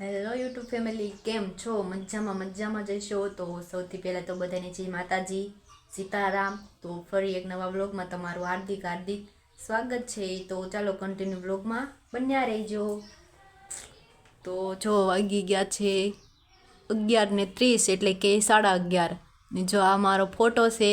Hello YouTube family કેમ છો? મજામાં મજામાં જઈશો તો સૌથી પહેલાં તો બધાને જય માતાજી, સીતારામ. તો ફરી એક નવા બ્લોગમાં તમારું હાર્દિક હાર્દિક સ્વાગત છે. તો ચાલો કન્ટિન્યુ બ્લોગમાં બન્યા રહેજો. તો જો વાગી ગયા છે અગિયાર ને ત્રીસ, એટલે કે સાડા અગિયાર. ને જો આ મારો ફોટો છે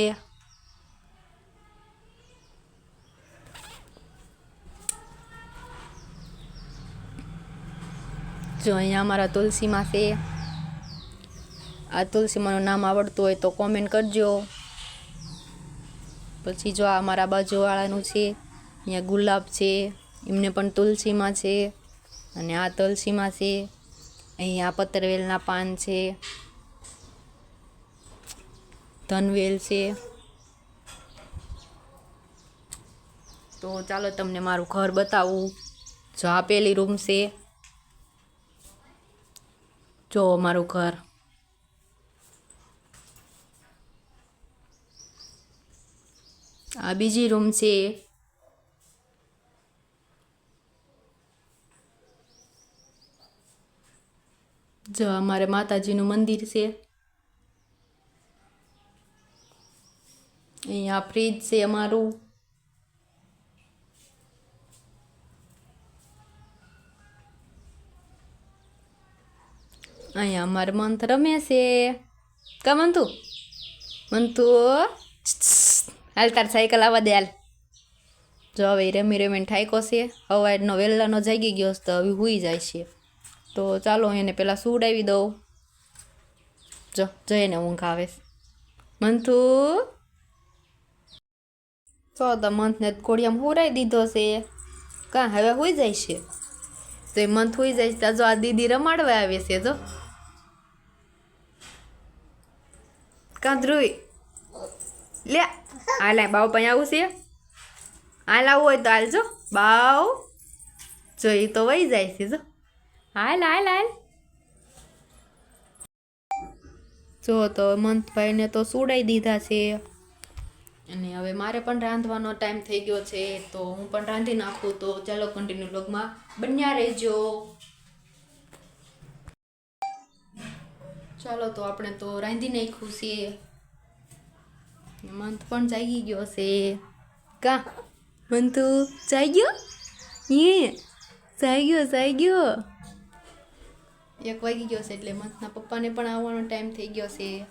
જો અહીંયા અમારા તુલસીમાં છે. આ તુલસીમાંનું નામ આવડતું હોય તો કોમેન્ટ કરજો. પછી જો આ અમારા બાજુવાળાનું છે, અહીંયા ગુલાબ છે, એમને પણ તુલસીમાં છે, અને આ તુલસીમાં છે, અહીંયા પતરવેલના પાન છે, ધનવેલ છે. તો ચાલો તમને મારું ઘર બતાવું. જો આ પેલી રૂમ છે. જો અમારું ઘર. આ બીજી રૂમ છે. જો અમારે માતાજીનું મંદિર છે. અહીંયા ફ્રીજ છે અમારું. અહીંયા અમારે મંથ રમે છે. કા મંતુ? મંતુ, હાલ તાર સાયકલ આવવા દે હાલ. જો હવે રમી રમીને ઠાયકો છે. અવાજનો વહેલાનો જાગી ગયો છે તો હવે હુઈ જાય છે. તો ચાલો એને પહેલાં સુવડાવી દઉં. જો જઈને ઊંઘ આવે. મંથુ તો તો મંથને ઘોડિયામાં હુરાઈ દીધો છે. કાં, હવે હોઈ જાય છે? તો એ મંથ હોઈ જાય છે. ત્યાં જો આ દીદી રમાડવા આવે છે, જો. કાં લે હાલ લાય બાવ પણ આવું છે. હાલ આવું હોય તો હાલ જો બાવ જોઈ તો વહી જાય છે, જો. હાલ હાલ હાલ. જો તો મંથભાઈને તો સુડાઈ દીધા છે. અને હવે મારે પણ રાંધવાનો ટાઈમ થઈ ગયો છે, તો હું પણ રાંધી નાખું. તો ચાલો કન્ટિન્યુ બ્લોગમાં બન્યા રહેજો. ચાલો તો આપણે તો રાંધી નાખ્યું છે. મંથ પણ જાગી ગયો છે કા? મંતુ જાગ્યો? એ જાગ્યો જાગ્યો. એક વાગી ગયો છે એટલે મંથના પપ્પાને પણ આવવાનો ટાઈમ થઈ ગયો છે.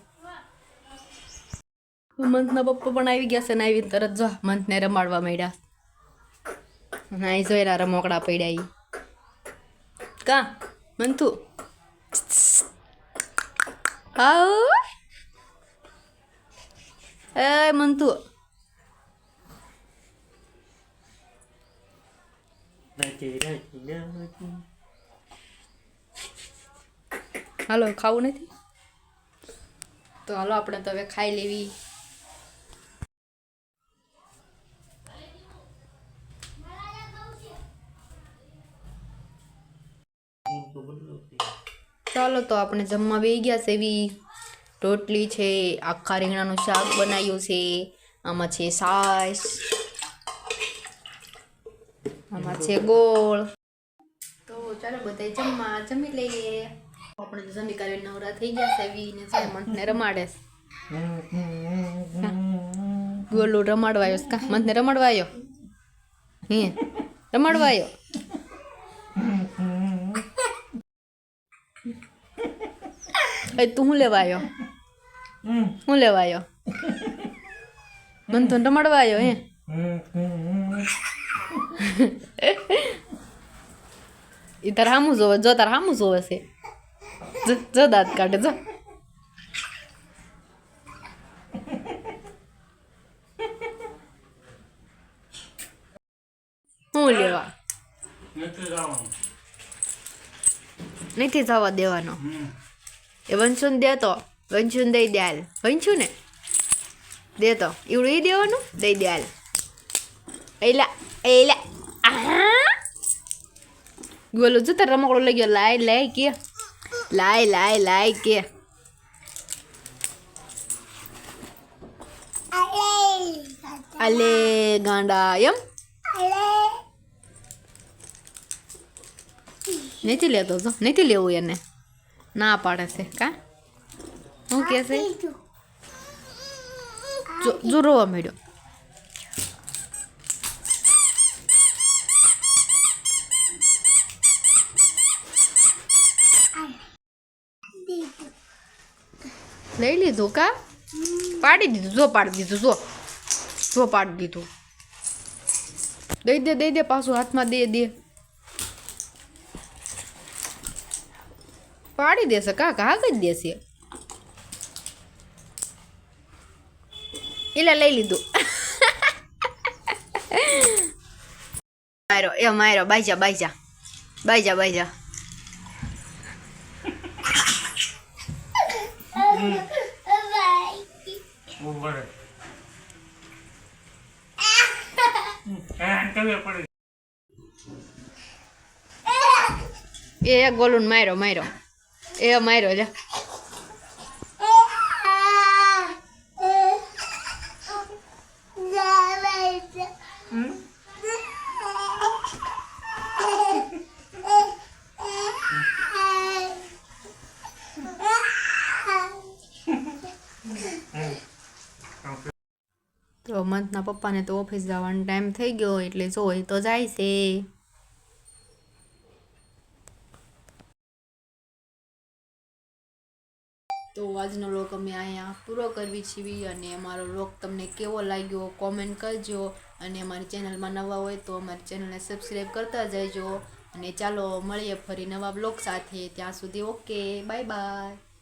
મંથના પપ્પા પણ આવી ગયા છે ને આવી તરત જો મંથને રમાડવા માંડ્યા. ના જોયેલા રમોકડા પડ્યા કા? મંથુ? આવ એ મંતુ હાલો ખાવું નથી? તો હાલો આપણે તો હવે ખાઈ લેવી. ચાલો તો આપણે જમવા બે ગયા છે એવી. રોટલી છે, આખા રીંગણાનું શાક બનાવ્યું છે. આમાં છે સાસ. આમાં છે ગોળ. તો ચાલો બધા જમવા જમી લઈએ. આપણે જમી કરી નવરા થઈ ગયા છે એવી ને છે મનને રમાડે ગોલું રમાડવા આવ્યો છે કા? મનને રમાડવા આવ્યો હે? રમાડવા એ તું શું લેવા આવ્યો શું લેવા આવ્યો મન તો રમાડવા આવ્યો હે એ તાર હામું જોવે જો તાર હામું જોવે છે જો જો દાંત કાઢે જો હું લેવા નથી જવા દેવાનો એ વંશુન દે તો. વંશુન દઈ દે હાલ. વંશુ ને દે તો. એવડું એ દેવાનું? દઈ દે હાલ. એલા એલા. ગોલો જો તાર રમકડો લઈ ગયો. લાય લાય કે. લાય લાય લાય કે. અલે ગાંડા એમ? નથી લેતો તો. નથી લેવું એને. ના પાડે છે કા શું કહે છે જો જો રોવા મળ્યો લઈ લીધું કા પાડી દીધું જો પાડી દીધું જો જો પાડી દીધું દઈ દે દઈ દે પાછું હાથમાં દે દે પાડી દેશે, કા કા જ દેશે? એટલે લઈ લીધું. મારો એ મારો બાઈજા બાઈજા બાઈજા બાઈજા એ એક ગોલું માર્યો માર્યો. એ માર્યો જા તો મંથના પપ્પાને તો ઓફિસ જવાનો ટાઈમ થઈ ગયો એટલે જો એ તો જાય છે તો આજનો લોક અમે અહીંયા પૂરો કરવી છીએ અને અમારો લોક તમને કેવો લાગ્યો કોમેન્ટ કરજો અને અમારી ચેનલમાં નવા હોય તો અમારી ચેનલને સબસ્ક્રાઈબ કરતા જજો અને ચાલો મળીએ ફરી નવા બ્લોગ સાથે ત્યાં સુધી ઓકે બાય બાય